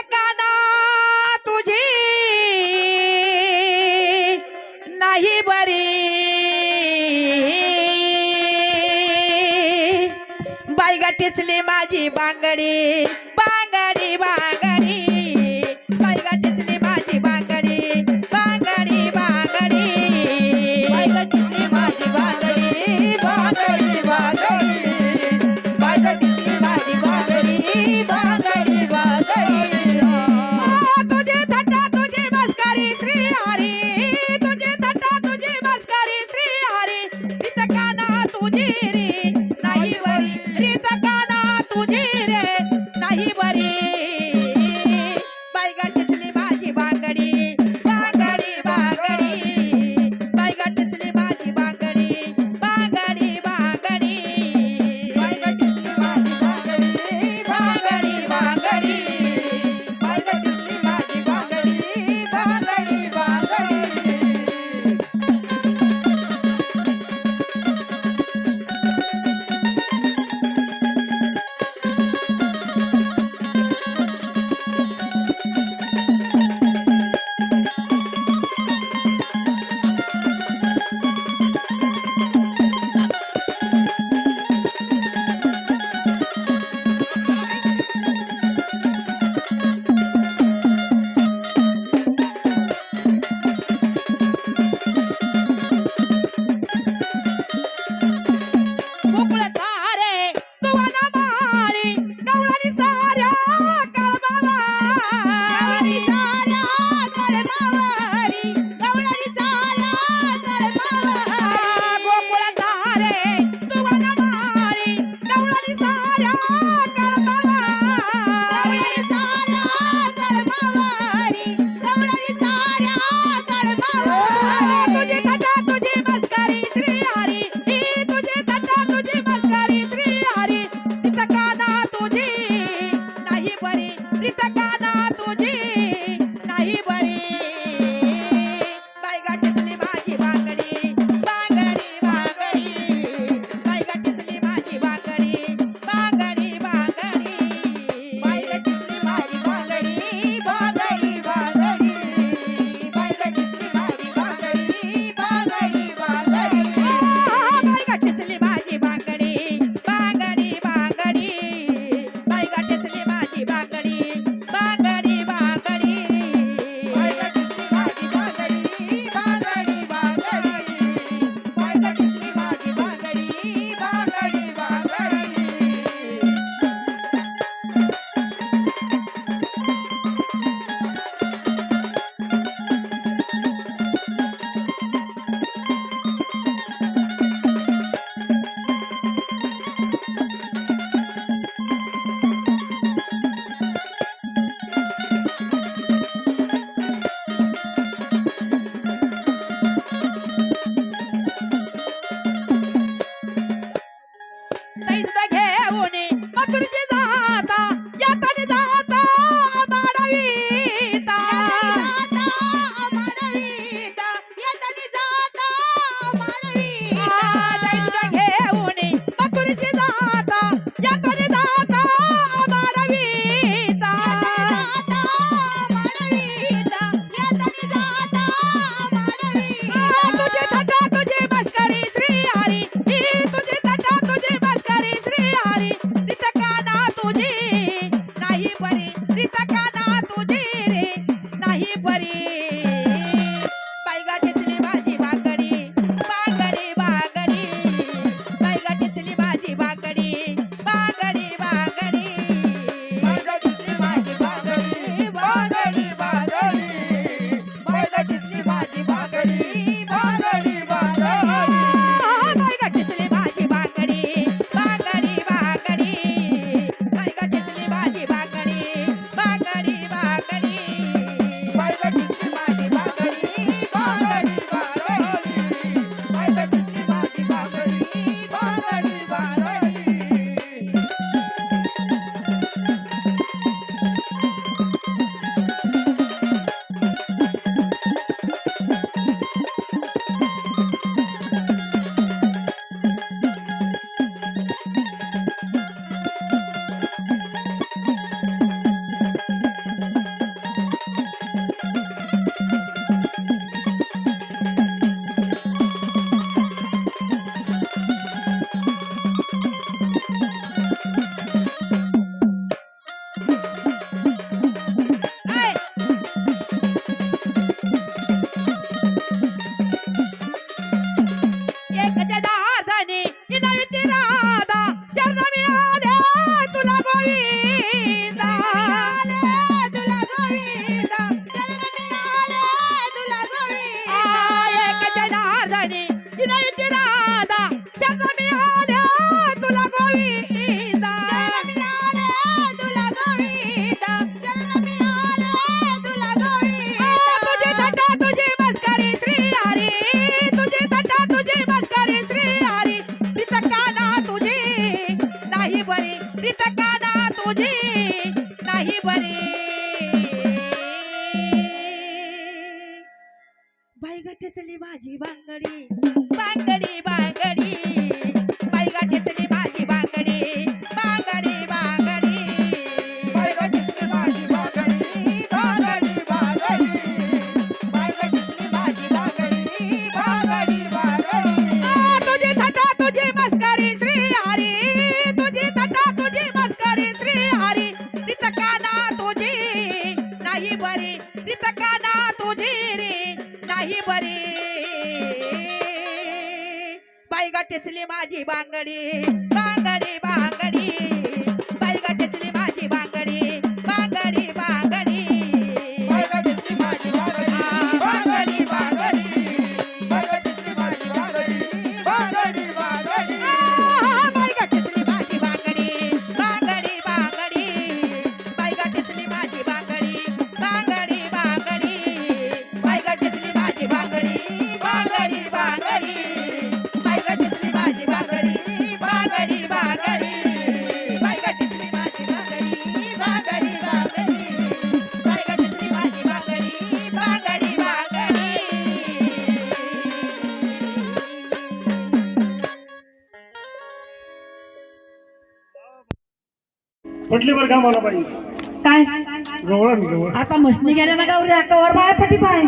ठिकाणा तुझी. नाही बरी. बायगा टिचली माझी बांगडी. aí, बायगा ठेचली भाजी बांगडी. बांगडी बांगडी. बायगा ठेचली नाही बरी. बाई गटीतली माझी बांगडी. पटली बर का मला पाहिजे काय? गवळण गवळ आता मशनी गेल्या ना गावरी अक्कावर बाय पटीत आहे.